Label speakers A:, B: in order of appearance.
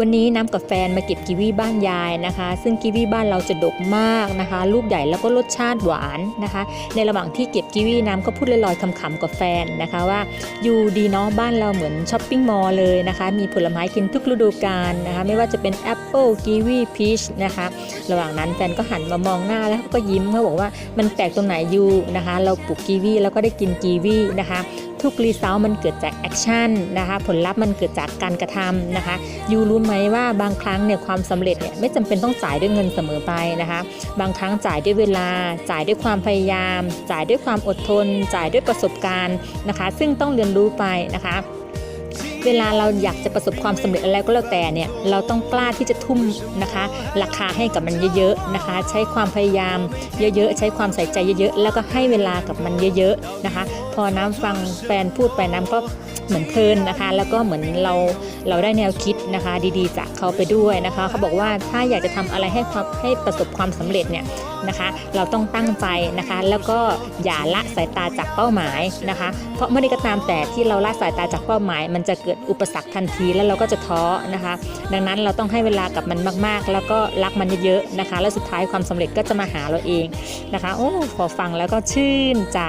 A: วันนี้น้ำกับแฟนมาเก็บกีวีบ้านยายนะคะ ซึ่งกีวีบ้านเราจะดกมากนะคะ ลูกใหญ่แล้วก็รสชาติหวานนะคะ ในระหว่างที่เก็บกีวีน้ำก็พูดลอยๆคำๆกับแฟนนะคะว่าอยู่ดีเนาะบ้านเราเหมือนช้อปปิ้งมอลล์เลยนะคะ มีผลไม้กินทุกฤดูกาลนะคะ ไม่ว่าจะเป็นแอปเปิลกีวีพีชนะคะ ระหว่างนั้นแฟนก็หันมามองหน้าแล้วเขาก็ยิ้มเขาบอกว่ามันแปลกตรงไหนยูนะคะ เราปลูกกีวีแล้วก็ได้กินกีวีนะคะ ทุกรีเซลมันเกิดจากแอคชั่นนะคะผลลัพธ์มันเกิดจากการกระทำนะคะยูรู้ไหมว่าบางครั้งเนี่ยความสำเร็จเนี่ยไม่จำเป็นต้องจ่ายด้วยเงินเสมอไปนะคะบางครั้งจ่ายด้วยเวลา จ่ายด้วยความพยายาม จ่ายด้วยความอดทน จ่ายด้วยประสบการณ์นะคะ ซึ่งต้องเรียนรู้ไปนะคะ เวลาเราอยากจะประสบความสำเร็จอะไรก็แล้วแต่เนี่ยเราต้องกล้าที่จะทุ่มนะคะ ราคาให้กับมันเยอะๆนะคะ ใช้ความพยายามเยอะๆ ใช้ความใส่ใจเยอะๆ แล้วก็ให้เวลากับมันเยอะๆนะคะ พอน้ำฟังแฟนพูดไปน้ำก็ เหมือนเพลินนะคะ แล้วก็เหมือนเราเราได้แนวคิดนะคะ ดีๆ จากเขาไปด้วยนะคะ เขาบอกว่าถ้าอยากจะทำอะไรให้ความให้ประสบความสำเร็จเนี่ยนะคะ เราต้องตั้งใจนะคะ แล้วก็อย่าละสายตาจากเป้าหมายนะคะ เพราะเมื่อใดก็ตามแต่ที่เราละสายตาจากเป้าหมาย มันจะเกิดอุปสรรคทันทีแล้วเราก็จะท้อนะคะ ดังนั้นเราต้องให้เวลากับมันมากๆ แล้วก็รักมันเยอะๆนะคะ แล้วสุดท้ายความสำเร็จก็จะมาหาเราเองนะคะ โอ้พอฟังแล้วก็ชื่นใจ